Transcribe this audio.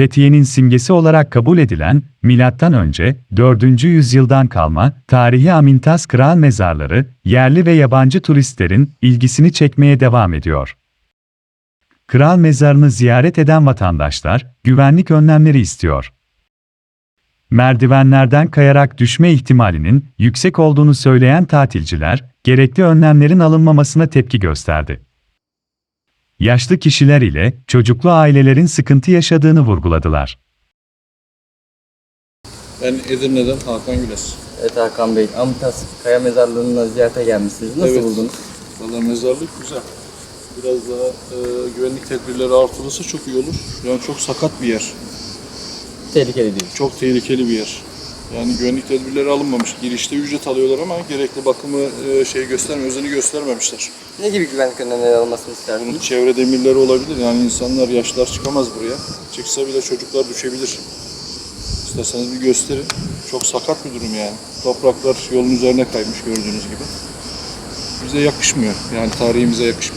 Fethiye'nin simgesi olarak kabul edilen, M.Ö. 4. yüzyıldan kalma, tarihi Amintaz Kral mezarları, yerli ve yabancı turistlerin ilgisini çekmeye devam ediyor. Kral mezarını ziyaret eden vatandaşlar, güvenlik önlemleri istiyor. Merdivenlerden kayarak düşme ihtimalinin yüksek olduğunu söyleyen tatilciler, gerekli önlemlerin alınmamasına tepki gösterdi. Yaşlı kişiler ile çocuklu ailelerin sıkıntı yaşadığını vurguladılar. Ben Edirne'den Hakan Güles. Evet Hakan Bey, Amitas Kaya Mezarlığı'na ziyarete gelmişsiniz. Nasıl Evet. buldunuz? Valla mezarlık güzel. Biraz daha e, güvenlik tedbirleri artırılırsa çok iyi olur. Yani çok sakat bir yer. Tehlikeli değil. Çok tehlikeli bir yer. Yani güvenlik tedbirleri alınmamış. Girişte ücret alıyorlar ama gerekli bakımı e, şey gösterme, özeni göstermemişler. Ne gibi güvenlik önlemleri alınmasını Bunun istersiniz? çevre demirleri olabilir. Yani insanlar, yaşlar çıkamaz buraya. Çıksa bile çocuklar düşebilir. İsterseniz bir gösterin. Çok sakat bir durum yani. Topraklar yolun üzerine kaymış gördüğünüz gibi. Bize yakışmıyor. Yani tarihimize yakışmıyor.